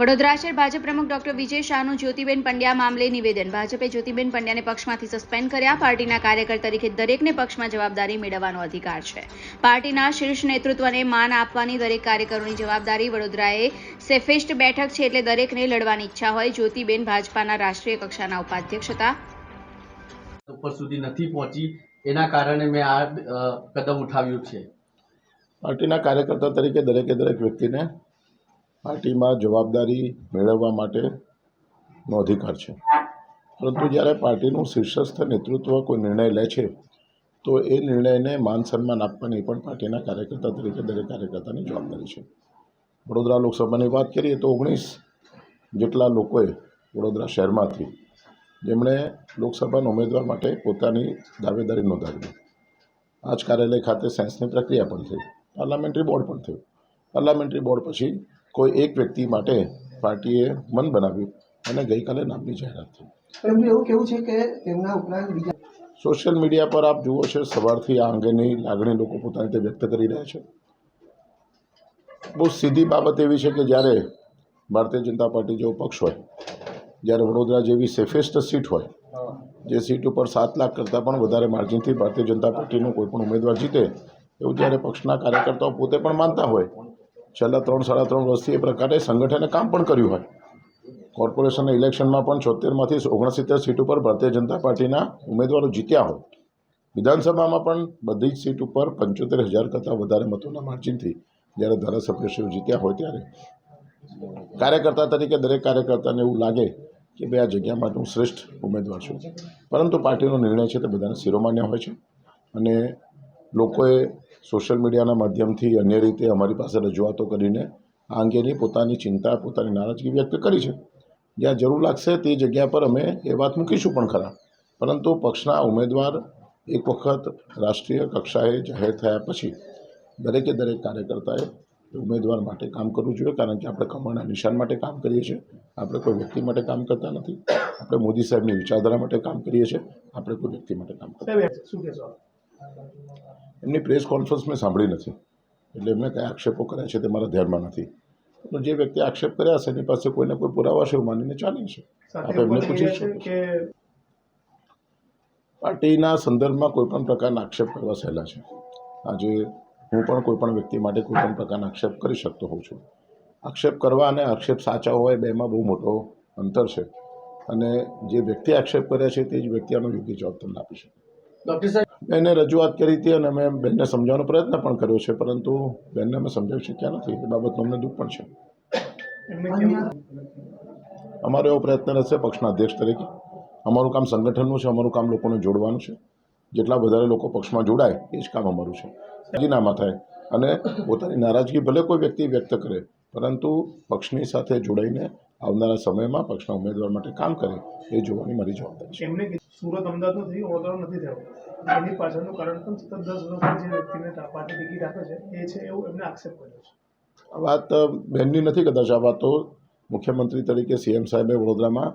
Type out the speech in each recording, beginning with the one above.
વડોદરા શહેર ભાજપ પ્રમુખ ડોક્ટર વિજય શાહનું જ્યોતિબેન પંડ્યા મામલે નિવેદન. ભાજપે જ્યોતિબેન પંડ્યાને પક્ષમાંથી સસ્પેન્ડ કર્યા. પાર્ટીના કાર્યકર તરીકે દરેકને પક્ષમાં જવાબદારી મેળવવાનો અધિકાર છે. પાર્ટીના શીર્ષ નેતૃત્વને માન આપવાની દરેક કાર્યકરોની જવાબદારી વડોદરાએ સેફેસ્ટ બેઠક છે એટલે દરેકને લડવાની ઈચ્છા હોય. જ્યોતિબેન ભાજપાના રાષ્ટ્રીય કક્ષાના ઉપાધ્યક્ષ હતા. ઉપર સુધી નથી પહોંચી. એના કારણે મેં આ કદમ ઉઠાવ્યું છે. પાર્ટીના કાર્યકર્તા તરીકે દરેકે દરેક વ્યક્તિને પાર્ટીમાં જવાબદારી મેળવવા માટેનો અધિકાર છે. પરંતુ જ્યારે પાર્ટીનું શીર્ષસ્થ નેતૃત્વ કોઈ નિર્ણય લે છે, તો એ નિર્ણયને માન સન્માન આપવાની પણ પાર્ટીના કાર્યકર્તા તરીકે દરેક કાર્યકર્તાની જવાબદારી છે. વડોદરા લોકસભાની વાત કરીએ તો ઓગણીસ જેટલા લોકોએ વડોદરા શહેરમાંથી જેમણે લોકસભાના ઉમેદવાર માટે પોતાની દાવેદારી નોંધાવી. આ જ કાર્યાલય ખાતે સેન્સની પ્રક્રિયા પણ થઈ. પાર્લામેન્ટરી બોર્ડ પણ થયું. પાર્લામેન્ટરી બોર્ડ પછી કોઈ એક વ્યક્તિ માટે પાર્ટીએ મન બનાવ્યું અને ગઈકાલે નામની જાહેરાત થઈ. પરંતુ એવું કેવું છે કે તેમના ઉપરાંત બીજા સોશિયલ મીડિયા પર આપ જુઓ છો સવારથી આ અંગેની લાગણી લોકો પોતાની રીતે વ્યક્ત કરી રહ્યા છે. બહુ સીધી બાબત એવી છે કે જ્યારે ભારતીય જનતા પાર્ટી જેવો પક્ષ હોય જ્યારે વડોદરા જેવી સેફેસ્ટ સીટ હોય જે સીટ ઉપર સાત લાખ કરતાં પણ વધારે માર્જિનથી ભારતીય જનતા પાર્ટીનો કોઈ પણ ઉમેદવાર જીતે એવું જ્યારે પક્ષના કાર્યકર્તાઓ પોતે પણ માનતા હોય છેલ્લા ત્રણ, સાડા ત્રણ વર્ષથી એ પ્રકારે સંગઠને કામ પણ કર્યું હોય. કોર્પોરેશનના ઇલેક્શનમાં પણ છોતેરમાંથી ઓગણસિત્તેર સીટ ઉપર ભારતીય જનતા પાર્ટીના ઉમેદવારો જીત્યા હોય. વિધાનસભામાં પણ બધી જ સીટ ઉપર પંચોતેર હજાર કરતાં વધારે મતોના માર્જિનથી જ્યારે ધારાસભ્યશ્રીઓ જીત્યા હોય ત્યારે. કાર્યકર્તા તરીકે દરેક કાર્યકર્તાને એવું લાગે કે ભાઈ, આ જગ્યા માટે હું શ્રેષ્ઠ ઉમેદવાર છું. પરંતુ પાર્ટીનો નિર્ણય છે તે બધાને શિરોમાન્ય હોય છે. અને લોકોએ સોશિયલ મીડિયાના માધ્યમથી અન્ય રીતે અમારી પાસે રજૂઆતો કરીને આ અંગેની પોતાની ચિંતા, પોતાની નારાજગી વ્યક્ત કરી છે. જ્યાં જરૂર લાગશે તે જગ્યા પર અમે એ વાત મૂકીશું પણ ખરા. પરંતુ પક્ષના ઉમેદવાર એક વખત રાષ્ટ્રીય કક્ષાએ જાહેર થયા પછી દરેકે દરેક કાર્યકર્તાએ ઉમેદવાર માટે કામ કરવું જોઈએ, કારણ કે આપણે કમળના નિશાન માટે કામ કરીએ છીએ. આપણે કોઈ વ્યક્તિ માટે કામ કરતા નથી. આપણે મોદી સાહેબની વિચારધારા માટે કામ કરીએ છીએ. આપણે કોઈ વ્યક્તિ માટે કામ કરીએ કહેશો? એમની પ્રેસ કોન્ફરન્સ મેં સાંભળી નથી. એટલે એમને કયા આક્ષેપો કર્યા છે તે મારા ધ્યાનમાં નથી. તો જે વ્યક્તિ આક્ષેપ કર્યા છે એની પાસે કોઈને કોઈ પુરાવા છે એવું માનીને ચાલી છે આપણે એમને પૂછી છે કે પાર્ટીના સંદર્ભમાં કોઈ પણ પ્રકારના આક્ષેપ કરવા સહેલા છે. આજે હું પણ કોઈ પણ વ્યક્તિ માટે કોઈ પણ પ્રકારના આક્ષેપ કરી શકતો હોઉં છું. આક્ષેપ કરવા અને આક્ષેપ સાચા હોય બેમાં બહુ મોટો અંતર છે. અને જે વ્યક્તિ આક્ષેપ કર્યા છે તે જ વ્યક્તિ આનો યોગ્ય જવાબ તમને આપી શકે. એને રજૂઆત કરી હતી અને મેં બેનને સમજાવવાનો પ્રયત્ન પણ કર્યો છે પરંતુ બેનને અમે સમજાવી શક્યા નથી. એ બાબતનું અમને દુઃખ પણ છે. અમારો એવો પ્રયત્ન રહેશે પક્ષના અધ્યક્ષ તરીકે. અમારું કામ સંગઠનનું છે અમારું કામ લોકોને જોડવાનું છે. જેટલા વધારે લોકો પક્ષમાં જોડાય એ જ કામ અમારું છે. રાજીનામા થાય. અને પોતાની નારાજગી ભલે કોઈ વ્યક્તિ વ્યક્ત કરે પરંતુ પક્ષની સાથે જોડાઈને આવનારા સમયમાં પક્ષના ઉમેદવાર માટે કામ કરે એ જોવાની મારી જવાબદારી છે. સુરત અમદાવાદનું થયું વડોદરા નથી થયું. એની પાછળનું કારણ પણ સતત દસ વર્ષ જે વ્યક્તિને પાર્ટી ટિકિટ આપે છે એ છે એવું એમને આક્ષેપ કર્યો છે. આ વાત બહેનની નથી કદાચ આ વાતો મુખ્યમંત્રી તરીકે સીએમ સાહેબે વડોદરામાં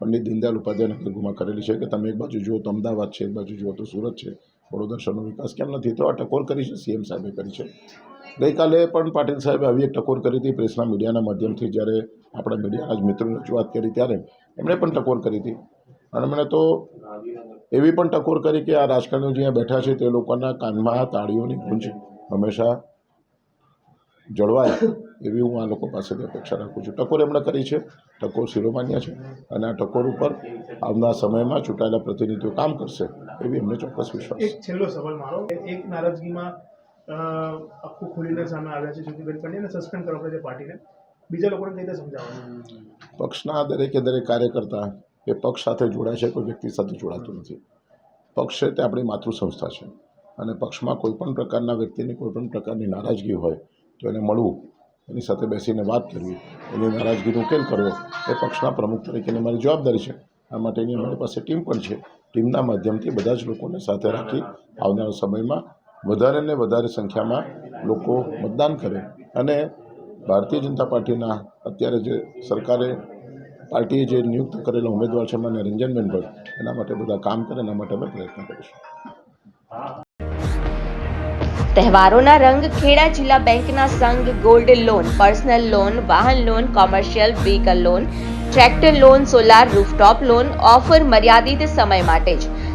પંડિત દીનદયાલ ઉપાધ્યાય નગરગુમાં કરેલી છે કે તમે એક બાજુ જુઓ તો અમદાવાદ છે એક બાજુ જુઓ તો સુરત છે વડોદરા શહેરનો વિકાસ કેમ નથી? તો આ ટકોર કરી છે સીએમ સાહેબે કરી છે. ગઈકાલે પણ પાટીલ સાહેબે આવી એક ટકોર કરી હતી. પ્રેસના મીડિયાના માધ્યમથી જ્યારે આપણા મીડિયાના જ મિત્રોની રજૂઆત કરી ત્યારે એમણે પણ ટકોર કરી હતી. અને મને તો એવી પણ ટકોર કરી કે આ રાજકારણીઓ જ્યાં બેઠા છે તે લોકોના કાનમાં તાળીઓની ગુંજ હંમેશા જળવાય એવી હું આ લોકો પાસેથી અપેક્ષા રાખું છું. ટકોર એમણે કરી છે. ટકોર શિરોમાન્ય છે અને આ ટકોર ઉપર આવનાર સમયમાં ચૂંટાયેલા પ્રતિનિધિઓ કામ કરશે એવી એમને ચોક્કસ વિશ્વાસ. એક છેલ્લો સવાલ મારો. એક નારાજગીમાં આખું ખુલીને સામે આવ્યા છે જ્યોતિબેન પંડ્યાને સસ્પેન્ડ કરવા પડે પાર્ટીને. બીજા લોકોને કઈ રીતે સમજાવવાનું? પક્ષના દરેકે દરેક કાર્યકર્તા એ પક્ષ સાથે જોડાય છે, કોઈ વ્યક્તિ સાથે જોડાતું નથી. પક્ષ છે તે આપણી માતૃ સંસ્થા છે અને પક્ષમાં કોઈ પણ પ્રકારના વ્યક્તિની કોઈ પણ પ્રકારની નારાજગી હોય તો એને મળવું, એની સાથે બેસીને વાત કરવી, એની નારાજગીનો ઉકેલ કરવો એ પક્ષના પ્રમુખ તરીકેની મારી જવાબદારી છે. આ માટેની અમારી પાસે ટીમ પણ છે. ટીમના માધ્યમથી બધા જ લોકોને સાથે રાખી આવનારા સમયમાં વધારે ને વધારે સંખ્યામાં લોકો મતદાન કરે. અને ભારતીય જનતા પાર્ટીના અત્યારે જે સરકારે પાર્ટીએ જે નિયુક્ત કરેલા ઉમેદવાર છે મને રંજનબેન ભટ્ટ, એના માટે બધા કામ કરે, એના માટે અમે પ્રયત્ન કરીશું. તહેવારોના રંગ ખેડા જિલ્લા બેંકના સંઘ ગોલ્ડ લોન, પર્સનલ લોન, વાહન loan, commercial vehicle loan, tractor loan, solar rooftop loan, offer મર્યાદિત સમય માટે જ.